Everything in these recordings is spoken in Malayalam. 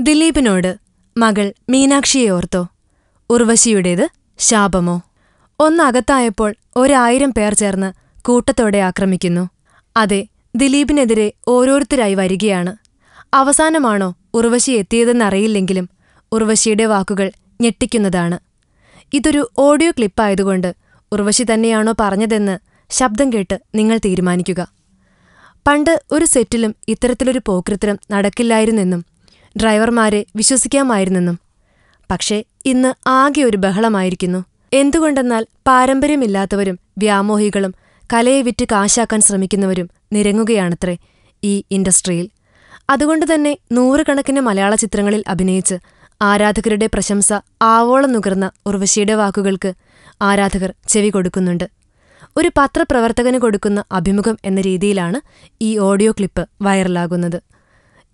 ദിലീപിനോട് മകൾ മീനാക്ഷിയെ ഓർത്തോ. ഉർവശിയുടേത് ശാപമോ? ഒന്നകത്തായപ്പോൾ ഒരായിരം പേർ ചേർന്ന് കൂട്ടത്തോടെ ആക്രമിക്കുന്നു. അതെ ദിലീപിനെതിരെ ഓരോരുത്തരായി വരികയാണ്. അവസാനമാണോ ഉർവശി എത്തിയതെന്നറിയില്ലെങ്കിലും ഉർവശിയുടെ വാക്കുകൾ ഞെട്ടിക്കുന്നതാണ്. ഇതൊരു ഓഡിയോ ക്ലിപ്പായതുകൊണ്ട് ഉർവശി തന്നെയാണോ പറഞ്ഞതെന്ന് ശബ്ദം കേട്ട് നിങ്ങൾ തീരുമാനിക്കുക. പണ്ട് ഒരു സെറ്റിലും ഇത്തരത്തിലൊരു പോക്രിത്തരം നടക്കില്ലായിരുന്നെന്നും ഡ്രൈവർമാരെ വിശ്വസിക്കാമായിരുന്നെന്നും. പക്ഷേ ഇന്ന് ആകെ ഒരു ബഹളമായിരിക്കുന്നു. എന്തുകൊണ്ടെന്നാൽ പാരമ്പര്യമില്ലാത്തവരും വ്യാമോഹികളും കലയെ വിറ്റ് കാശാക്കാൻ ശ്രമിക്കുന്നവരും നിരങ്ങുകയാണത്രേ ഈ ഇൻഡസ്ട്രിയിൽ. അതുകൊണ്ടുതന്നെ നൂറുകണക്കിന് മലയാള ചിത്രങ്ങളിൽ അഭിനയിച്ച് ആരാധകരുടെ പ്രശംസ ആവോളം നുകർന്ന ഉർവശിയുടെ വാക്കുകൾക്ക് ആരാധകർ ചെവി കൊടുക്കുന്നുണ്ട്. ഒരു പത്രപ്രവർത്തകന് കൊടുക്കുന്ന അഭിമുഖം എന്ന രീതിയിലാണ് ഈ ഓഡിയോ ക്ലിപ്പ് വൈറലാകുന്നത്.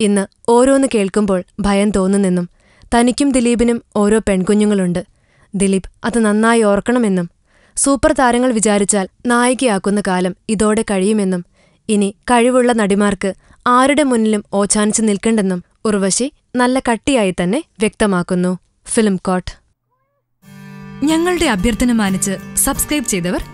ഇന്ന് ഓരോന്ന് കേൾക്കുമ്പോൾ ഭയം തോന്നുന്നെന്നും തനിക്കും ദിലീപിനും ഓരോ പെൺകുഞ്ഞുങ്ങളുണ്ട്. ദിലീപ് അത് നന്നായി ഓർക്കണമെന്നും സൂപ്പർ താരങ്ങൾ വിചാരിച്ചാൽ നായികയാക്കുന്ന കാലം ഇതോടെ കഴിയുമെന്നും ഇനി കഴിവുള്ള നടിമാർക്ക് ആരുടെ മുന്നിലും ഓച്ചാനിച്ച് നിൽക്കണ്ടെന്നും ഉർവശി നല്ല കട്ടിയായി തന്നെ വ്യക്തമാക്കുന്നു. Film coat. ഞങ്ങളുടെ അഭ്യർത്ഥന മാനിച്ച് സബ്സ്ക്രൈബ് ചെയ്തവർ